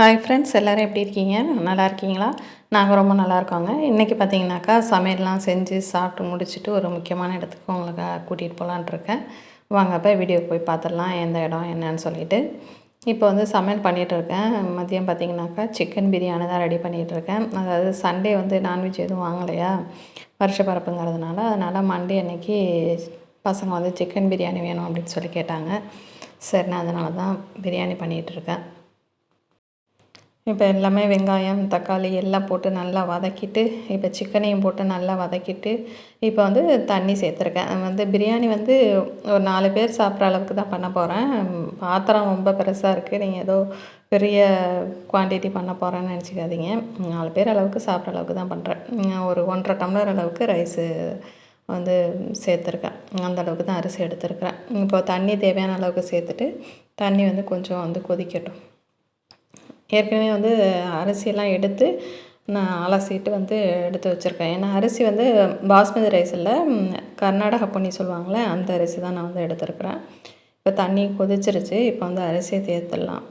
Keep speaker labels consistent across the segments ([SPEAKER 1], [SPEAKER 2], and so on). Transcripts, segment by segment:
[SPEAKER 1] hi friends எல்லோரும் எப்படி இருக்கீங்க நல்லா இருக்கீங்களா நாங்கள் ரொம்ப நல்லா இருக்கோங்க இன்றைக்கி பார்த்தீங்கன்னாக்கா சமையல்லாம் செஞ்சு சாப்பிட்டு முடிச்சுட்டு ஒரு முக்கியமான இடத்துக்கு உங்களுக்கு கூட்டிகிட்டு போகலான்ட்ருக்கேன் வாங்க அப்போ வீடியோ போய் பார்த்துடலாம் எந்த இடம் என்னன்னு சொல்லிவிட்டு இப்போ வந்து சமையல் பண்ணிகிட்ருக்கேன் மதியம் பார்த்திங்கனாக்கா சிக்கன் பிரியாணி தான் ரெடி பண்ணிகிட்ருக்கேன் அதாவது சண்டே வந்து நான்வெஜ் எதுவும் வாங்கலையா வருஷ பரப்புங்கிறதுனால அதனால் மண்டே அன்றைக்கி பசங்க வந்து சிக்கன் பிரியாணி வேணும் அப்படின்னு சொல்லி கேட்டாங்க சரி நான் அதனால தான் பிரியாணி பண்ணிகிட்ருக்கேன் இப்போ எல்லாமே வெங்காயம் தக்காளி எல்லாம் போட்டு நல்லா வதக்கிட்டு இப்போ சிக்கனையும் போட்டு நல்லா வதக்கிட்டு இப்போ வந்து தண்ணி சேர்த்துருக்கேன் வந்து பிரியாணி வந்து ஒரு நாலு பேர் சாப்பிட்ற அளவுக்கு தான் பண்ண போகிறேன் பாத்திரம் ரொம்ப பெருசாக இருக்குது நீங்கள் ஏதோ பெரிய குவான்டிட்டி பண்ண போகிறேன்னு நினச்சிக்காதீங்க நாலு பேர் அளவுக்கு சாப்பிட்ற அளவுக்கு தான் பண்ணுறேன் ஒரு ஒன்றரை டம்ளர் அளவுக்கு ரைஸு வந்து சேர்த்துருக்கேன் அந்த அளவுக்கு தான் அரிசி எடுத்துருக்குறேன் இப்போ தண்ணி தேவையான அளவுக்கு சேர்த்துட்டு தண்ணி வந்து கொஞ்சம் வந்து கொதிக்கட்டும் ஏற்கனவே வந்து அரிசியெல்லாம் எடுத்து நான் அலசிட்டு வந்து எடுத்து வச்சுருக்கேன் ஏன்னா அரிசி வந்து பாஸ்மதி ரைஸ் இல்லை கர்நாடக பொன்னி சொல்லுவாங்களே அந்த அரிசி தான் நான் வந்து எடுத்துருக்குறேன் இப்போ தண்ணி கொதிச்சிருச்சு இப்போ வந்து அரிசியை தேர்த்துடலாம்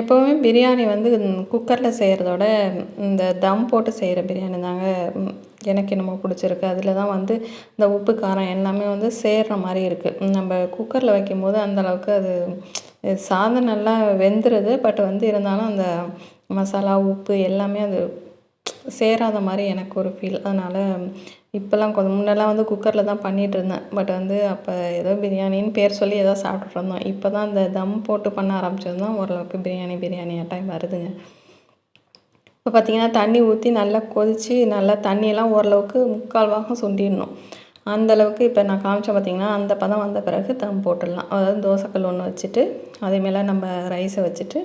[SPEAKER 1] எப்போவுமே பிரியாணி வந்து குக்கரில் செய்கிறதோட இந்த தம் போட்டு செய்கிற பிரியாணி தாங்க எனக்கு என்னமோ பிடிச்சிருக்கு அதில் தான் வந்து இந்த உப்பு காரம் எல்லாமே வந்து சேர்கிற மாதிரி இருக்குது நம்ம குக்கரில் வைக்கும்போது அந்தளவுக்கு அது சாதம் நல்லா வெந்துடுது பட் வந்து இருந்தாலும் அந்த மசாலா உப்பு எல்லாமே அது சேராத மாதிரி எனக்கு ஒரு ஃபீல் அதனால் இப்போல்லாம் கொஞ்சம் முன்னெல்லாம் வந்து குக்கரில் தான் பண்ணிகிட்டு இருந்தேன் பட் வந்து அப்போ ஏதோ பிரியாணின்னு பேர் சொல்லி ஏதோ சாப்பிட்டுட்ருந்தோம் இப்போ தான் அந்த தம் போட்டு பண்ண ஆரம்பிச்சது தான் ஓரளவுக்கு பிரியாணி பிரியாணி ஆட்டம் வருதுங்க இப்போ பார்த்திங்கன்னா தண்ணி ஊற்றி நல்லா கொதித்து நல்லா தண்ணியெல்லாம் ஓரளவுக்கு முக்கால் பாகம் சுண்டிடணும் அந்தளவுக்கு இப்போ நான் காமிச்சேன் பார்த்திங்கன்னா அந்த பதம் வந்த பிறகு தம் போட்டுடலாம் அதாவது தோசைக்கல் ஒன்று வச்சுட்டு அதே மேலே நம்ம ரைஸை வச்சுட்டு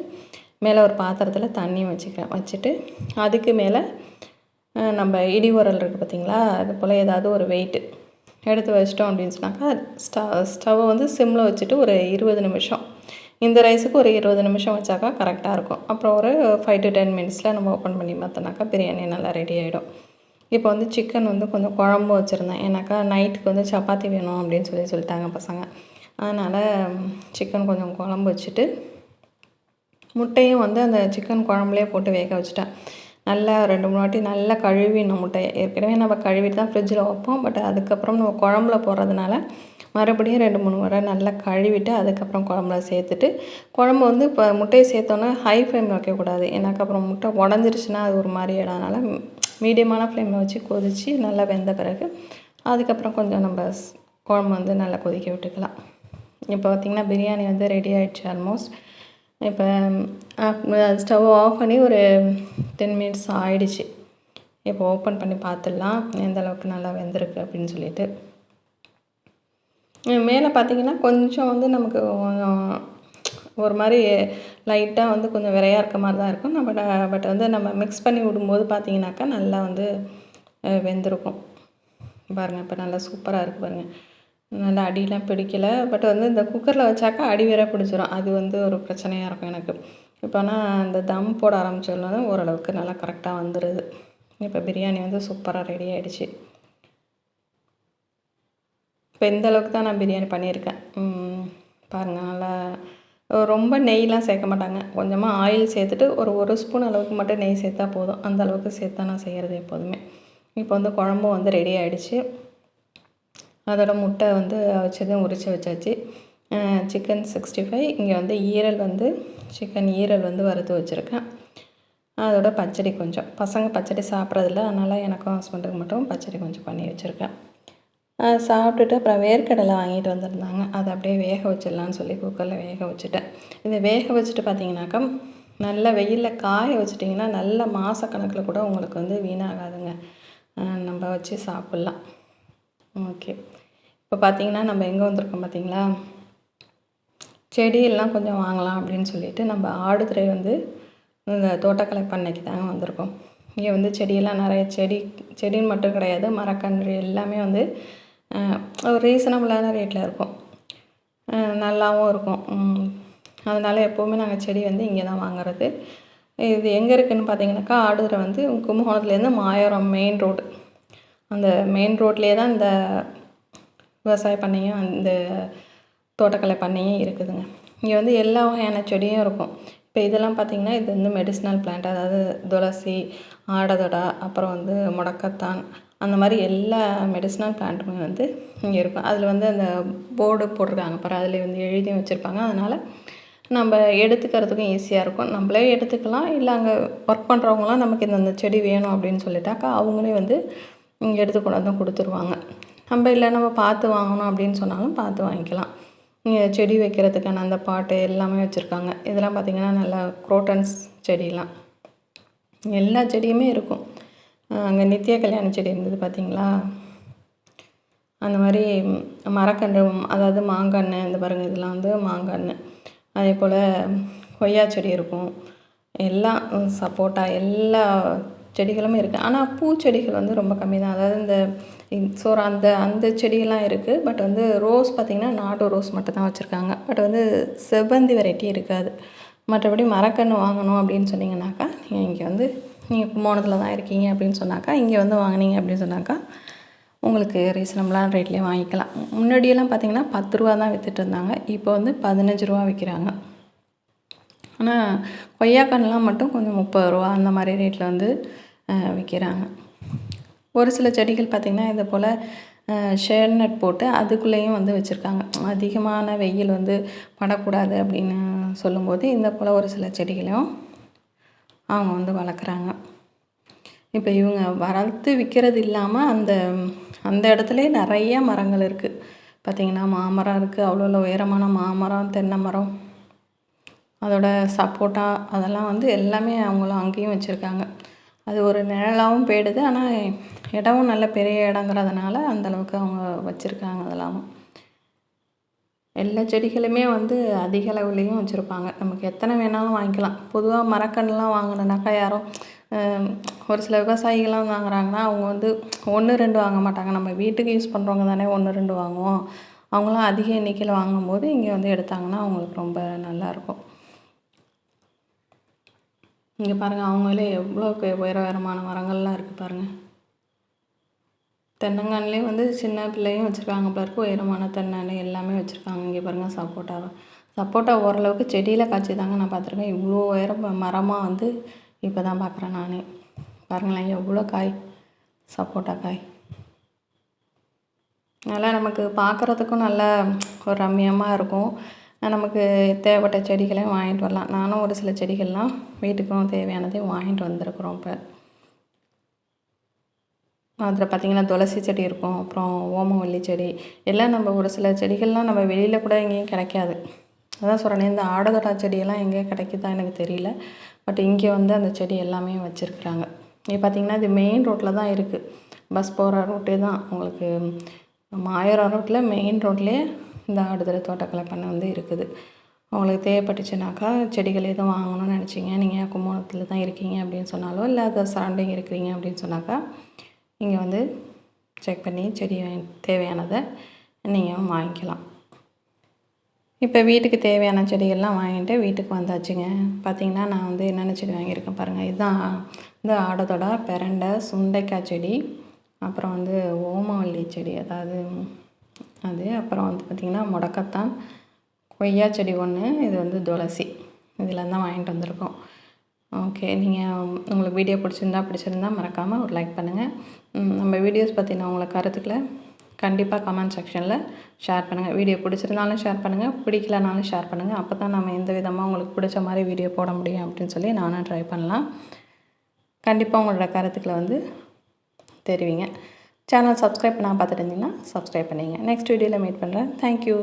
[SPEAKER 1] மேலே ஒரு பாத்திரத்தில் தண்ணி வச்சுக்கிறேன் வச்சுட்டு அதுக்கு மேலே நம்ம இடி உரல் இருக்குது பார்த்திங்களா அது போல் ஏதாவது ஒரு வெயிட்டு எடுத்து வச்சிட்டோம் அப்படின்னு சொன்னாக்கா ஸ்டவ் வந்து சிம்மில் வச்சுட்டு ஒரு இருபது நிமிஷம் இந்த ரைஸுக்கு ஒரு இருபது நிமிஷம் வச்சாக்கா கரெக்டாக இருக்கும் அப்புறம் ஒரு ஃபைவ் டு டென் மினிட்ஸில் நம்ம ஓப்பன் பண்ணி பார்த்தோன்னாக்கா பிரியாணி நல்லா ரெடி ஆகிடும் இப்போ வந்து சிக்கன் வந்து கொஞ்சம் குழம்பு வச்சுருந்தேன் ஏன்னாக்கா நைட்டுக்கு வந்து சப்பாத்தி வேணும் அப்படின்னு சொல்லி சொல்லிட்டாங்க பசங்க அதனால் சிக்கன் கொஞ்சம் குழம்பு வச்சுட்டு முட்டையும் வந்து அந்த சிக்கன் குழம்புலேயே போட்டு வேக வச்சுட்டேன் நல்லா ரெண்டு மூணு வாட்டி நல்லா கழுவிடணும் முட்டையை ஏற்கனவே நம்ம கழுவிட்டு தான் ஃப்ரிட்ஜில் வைப்போம் பட் அதுக்கப்புறம் நம்ம குழம்புல போடுறதுனால மறுபடியும் ரெண்டு மூணு முறை நல்லா கழுவிட்டு அதுக்கப்புறம் குழம்புல சேர்த்துட்டு குழம்பு வந்து இப்போ முட்டையை சேர்த்தோன்னே ஹை ஃப்ளேமில் வைக்கக்கூடாது ஏன்னாக்கப்புறம் அப்புறம் முட்டை உடஞ்சிருச்சுன்னா அது ஒரு மாதிரி இடம் அதனால் மீடியமான ஃப்ளேமில் வச்சு கொதித்து நல்லா வெந்த பிறகு அதுக்கப்புறம் கொஞ்சம் நம்ம குழம்பு வந்து நல்லா கொதிக்க விட்டுக்கலாம் இப்போ பார்த்திங்கன்னா பிரியாணி வந்து ரெடி ஆகிடுச்சு ஆல்மோஸ்ட் இப்போ ஸ்டவ் ஆஃப் பண்ணி ஒரு டென் மினிட்ஸ் ஆகிடுச்சு இப்போ ஓப்பன் பண்ணி பார்த்துடலாம் எந்த அளவுக்கு நல்லா வெந்திருக்கு அப்படின்னு சொல்லிட்டு மேலே பார்த்திங்கன்னா கொஞ்சம் வந்து நமக்கு ஒரு மாதிரி லைட்டாக வந்து கொஞ்சம் விரையாக இருக்க மாதிரி தான் இருக்கும் நம்ம பட் வந்து நம்ம மிக்ஸ் பண்ணி விடும்போது பார்த்திங்கனாக்கா நல்லா வந்து வெந்திருக்கும் பாருங்கள் இப்போ நல்லா சூப்பராக இருக்குது பாருங்கள் நல்லா அடியெலாம் பிடிக்கலை பட் வந்து இந்த குக்கரில் வச்சாக்கா அடி வேற பிடிச்சிரும் அது வந்து ஒரு பிரச்சனையாக இருக்கும் எனக்கு இப்போனா அந்த தம் போட ஆரம்பிச்சதுனால ஓரளவுக்கு நல்லா கரெக்டாக வந்துடுது இப்போ பிரியாணி வந்து சூப்பராக ரெடி ஆகிடுச்சு இப்போ இந்தளவுக்கு தான் நான் பிரியாணி பண்ணியிருக்கேன் பாருங்கள் நல்லா ரொம்ப நெய்லாம் சேர்க்க மாட்டாங்க கொஞ்சமாக ஆயில் சேர்த்துட்டு ஒரு ஒரு ஸ்பூன் அளவுக்கு மட்டும் நெய் சேர்த்தா போதும் அந்த அளவுக்கு சேர்த்தா நான் செய்கிறது எப்போதுமே இப்போ வந்து குழம்பும் வந்து ரெடி ஆகிடுச்சு அதோட முட்டை வந்து வச்சதும் உரித்து வச்சாச்சு சிக்கன் சிக்ஸ்டி ஃபைவ் இங்கே வந்து ஈரல் வந்து சிக்கன் ஈரல் வந்து வறுத்து வச்சுருக்கேன் அதோட பச்சடி கொஞ்சம் பசங்க பச்சடி சாப்பிட்றதில்ல அதனால் எனக்கும் ஹஸ்பண்டுக்கு மட்டும் பச்சடி கொஞ்சம் பண்ணி வச்சுருக்கேன் சாப்பிட்டுட்டு அப்புறம் வேர்க்கடலை வாங்கிட்டு வந்திருந்தாங்க அதை அப்படியே வேக வச்சிடலான்னு சொல்லி குக்கரில் வேக வச்சுட்டேன் இதை வேக வச்சுட்டு பார்த்தீங்கன்னாக்கா நல்லா வெயிலில் காய வச்சுட்டிங்கன்னா நல்ல மாதக்கணக்கில் கூட உங்களுக்கு வந்து வீணாகாதுங்க நம்ம வச்சு சாப்பிட்லாம் ஓகே இப்போ பார்த்தீங்கன்னா நம்ம எங்கே வந்திருக்கோம் பார்த்தீங்களா செடியெல்லாம் கொஞ்சம் வாங்கலாம் அப்படின்னு சொல்லிட்டு நம்ம ஆடுதுறை வந்து இந்த தோட்டக்கலை பண்ணைக்கு தாங்க வந்திருக்கோம் இங்கே வந்து செடியெல்லாம் நிறைய செடி செடின்னு மட்டும் கிடையாது மரக்கன்று எல்லாமே வந்து ஒரு ரீசனபிளான ரேட்டில் இருக்கும் நல்லாவும் இருக்கும் அதனால் எப்போவுமே நாங்கள் செடி வந்து இங்கே தான் வாங்குறது இது எங்கே இருக்குதுன்னு பார்த்தீங்கன்னாக்கா ஆடுதுறை வந்து கும்பகோணத்துலேருந்து மாயோரம் மெயின் ரோடு அந்த மெயின் ரோட்லேயே தான் இந்த விவசாய பண்ணையும் அந்த தோட்டக்கலை பண்ணையும் இருக்குதுங்க இங்கே வந்து எல்லா வகையான செடியும் இருக்கும் இப்போ இதெல்லாம் பார்த்திங்கன்னா இது வந்து மெடிசினல் பிளான்ட் அதாவது துளசி ஆடதொடா அப்புறம் வந்து முடக்கத்தான் அந்த மாதிரி எல்லா மெடிசனல் பிளான்ட்டுமே வந்து இங்கே இருக்கும் அதில் வந்து அந்த போர்டு போட்டிருக்காங்க பாரு அதில் வந்து எழுதியும் வச்சுருப்பாங்க அதனால் நம்ம எடுத்துக்கிறதுக்கும் ஈஸியாக இருக்கும் நம்மளே எடுத்துக்கலாம் இல்லை அங்கே ஒர்க் பண்ணுறவங்களாம் நமக்கு இந்தந்த செடி வேணும் அப்படின்னு சொல்லிட்டாக்கா அவங்களே வந்து இங்கே எடுத்து வந்து கொடுத்துருவாங்க நம்ம இல்லை நம்ம பார்த்து வாங்கணும் அப்படின்னு சொன்னாலும் பார்த்து வாங்கிக்கலாம் இங்கே செடி வைக்கிறதுக்கான அந்த பாட்டு எல்லாமே வச்சுருக்காங்க இதெல்லாம் பார்த்திங்கன்னா நல்லா குரோட்டன்ஸ் செடிலாம் எல்லா செடியுமே இருக்கும் அங்கே நித்யா கல்யாண செடி இருந்தது பார்த்தீங்களா அந்த மாதிரி மரக்கன்று அதாவது மாங்கன்று இந்த பாருங்கள் இதெல்லாம் வந்து மாங்கன்று அதே போல் கொய்யா செடி இருக்கும் எல்லாம் சப்போட்டா எல்லா செடிகளுமே இருக்குது ஆனால் பூச்செடிகள் வந்து ரொம்ப கம்மி தான் அதாவது இந்த சோறு அந்த அந்த செடியெல்லாம் இருக்குது பட் வந்து ரோஸ் பார்த்திங்கன்னா நாட்டு ரோஸ் மட்டும் தான் வச்சுருக்காங்க பட் வந்து செவ்வந்தி வெரைட்டி இருக்காது மற்றபடி மரக்கன்று வாங்கணும் அப்படின்னு சொன்னிங்கனாக்கா நீங்கள் இங்கே வந்து நீங்கள் கும்போணத்தில் தான் இருக்கீங்க அப்படின்னு சொன்னாக்கா இங்கே வந்து வாங்கினீங்க அப்படின்னு சொன்னாக்கா உங்களுக்கு ரீசனபிளான ரேட்லேயே வாங்கிக்கலாம் முன்னாடியெல்லாம் பார்த்தீங்கன்னா பத்து ரூபா தான் விற்றுட்டு இருந்தாங்க இப்போ வந்து பதினஞ்சு ரூபா விற்கிறாங்க ஆனால் கொய்யாக்கன்னெலாம் மட்டும் கொஞ்சம் முப்பது ரூபா அந்த மாதிரி ரேட்டில் வந்து விற்கிறாங்க ஒரு சில செடிகள் பார்த்திங்கன்னா இதை போல் ஷேர் நட் போட்டு அதுக்குள்ளேயும் வந்து வச்சுருக்காங்க அதிகமான வெயில் வந்து படக்கூடாது அப்படின்னு சொல்லும்போது இந்த போல் ஒரு சில செடிகளையும் அவங்க வந்து வளர்க்குறாங்க இப்போ இவங்க வளர்த்து விற்கிறது இல்லாமல் அந்த அந்த இடத்துல நிறைய மரங்கள் இருக்குது பார்த்திங்கன்னா மாமரம் இருக்குது அவ்வளோ உயரமான மாமரம் தென்னை மரம் அதோட சப்போட்டா அதெல்லாம் வந்து எல்லாமே அவங்களும் அங்கேயும் வச்சுருக்காங்க அது ஒரு நிழலாகவும் போயிடுது ஆனால் இடமும் நல்ல பெரிய இடங்கிறதுனால அந்தளவுக்கு அவங்க வச்சுருக்காங்க அதெல்லாமும் எல்லா செடிகளுமே வந்து அதிக அளவுலேயும் வச்சுருப்பாங்க நமக்கு எத்தனை வேணாலும் வாங்கிக்கலாம் பொதுவாக மரக்கன்றுலாம் வாங்கினாக்கா யாரும் ஒரு சில விவசாயிகள்லாம் வாங்குறாங்கன்னா அவங்க வந்து ஒன்று ரெண்டு வாங்க மாட்டாங்க நம்ம வீட்டுக்கு யூஸ் பண்ணுறவங்க தானே ஒன்று ரெண்டு வாங்குவோம் அவங்களாம் அதிக எண்ணிக்கையில் வாங்கும்போது இங்கே வந்து எடுத்தாங்கன்னா அவங்களுக்கு ரொம்ப நல்லாயிருக்கும் இங்கே பாருங்கள் அவங்களே எவ்வளோ உயர உயரமான மரங்கள்லாம் இருக்குது பாருங்கள் தென்னங்கன்றுலே வந்து சின்ன பிள்ளையும் வச்சுருக்காங்க போல உயரமான தென்னை எல்லாமே வச்சுருக்காங்க இங்கே பாருங்கள் சப்போட்டாவை சப்போட்டா ஓரளவுக்கு செடியில் காய்ச்சி தாங்க நான் பார்த்துருக்கேன் இவ்வளோ உயரம் மரமாக வந்து இப்போ தான் பார்க்குறேன் நான் பாருங்களேன் எவ்வளோ காய் சப்போட்டா காய் நல்லா நமக்கு பார்க்குறதுக்கும் நல்ல ஒரு ரம்யமாக இருக்கும் நமக்கு தேவைப்பட்ட செடிகளையும் வாங்கிட்டு வரலாம் நானும் ஒரு சில செடிகள்லாம் வீட்டுக்கும் தேவையானதையும் வாங்கிட்டு வந்திருக்குறோம் இப்போ அதில் பார்த்திங்கன்னா துளசி செடி இருக்கும் அப்புறம் ஓமவல்லி செடி எல்லாம் நம்ம ஒரு சில செடிகள்லாம் நம்ம வெளியில் கூட எங்கேயும் கிடைக்காது அதான் சொல்கிறேன் இந்த ஆடதொடா செடியெல்லாம் எங்கேயும் கிடைக்குதா எனக்கு தெரியல பட் இங்கே வந்து அந்த செடி எல்லாமே வச்சுருக்குறாங்க இங்கே பார்த்திங்கன்னா இது மெயின் ரோட்டில் தான் இருக்குது பஸ் போகிற ரோட்டே தான் உங்களுக்கு மாயரம் ரோட்டில் மெயின் ரோட்லேயே இந்த ஆடுதலை தோட்டக்கலை பண்ணை வந்து இருக்குது உங்களுக்கு தேவைப்பட்டுச்சுனாக்கா செடிகள் எதுவும் வாங்கணும்னு நினச்சிங்க நீங்கள் கும்போணத்தில் தான் இருக்கீங்க அப்படின்னு சொன்னாலோ இல்லை அதை சரௌண்டிங் இருக்கிறீங்க அப்படின்னு சொன்னாக்கா நீங்கள் வந்து செக் பண்ணி செடி தேவையானதை நீங்கள் வாங்கிக்கலாம் இப்போ வீட்டுக்கு தேவையான செடிகள்லாம் வாங்கிட்டு வீட்டுக்கு வந்தாச்சுங்க பார்த்திங்கன்னா நான் வந்து என்னென்ன செடி வாங்கியிருக்கேன் பாருங்கள் இதுதான் இந்த ஆடத்தோட பெரண்டை சுண்டைக்காய் செடி அப்புறம் வந்து ஓமவல்லி செடி அதாவது அது அப்புறம் வந்து பார்த்திங்கன்னா முடக்கத்தான் கொய்யா செடி ஒன்று இது வந்து துளசி இதெல்லாம் தான் வாங்கிட்டு வந்திருக்கோம் ஓகே நீங்கள் உங்களுக்கு வீடியோ பிடிச்சிருந்தா பிடிச்சிருந்தா மறக்காமல் ஒரு லைக் பண்ணுங்கள் நம்ம வீடியோஸ் பற்றின உங்களை கருத்துக்களை கண்டிப்பாக கமெண்ட் செக்ஷனில் ஷேர் பண்ணுங்கள் வீடியோ பிடிச்சிருந்தாலும் ஷேர் பண்ணுங்கள் பிடிக்கலனாலும் ஷேர் பண்ணுங்கள் அப்போ தான் நம்ம எந்த விதமாக உங்களுக்கு பிடிச்ச மாதிரி வீடியோ போட முடியும் அப்படின்னு சொல்லி நானும் ட்ரை பண்ணலாம் கண்டிப்பாக உங்களோட கருத்துக்களை வந்து தெரிவிங்க சேனல் சப்ஸ்கிரைப் பண்ணால் பார்த்துட்டு இருந்தீங்கன்னா சப்ஸ்கிரைப் பண்ணிங்க நெக்ஸ்ட் வீடியோவில் மீட் பண்ணுறேன் தேங்க்யூ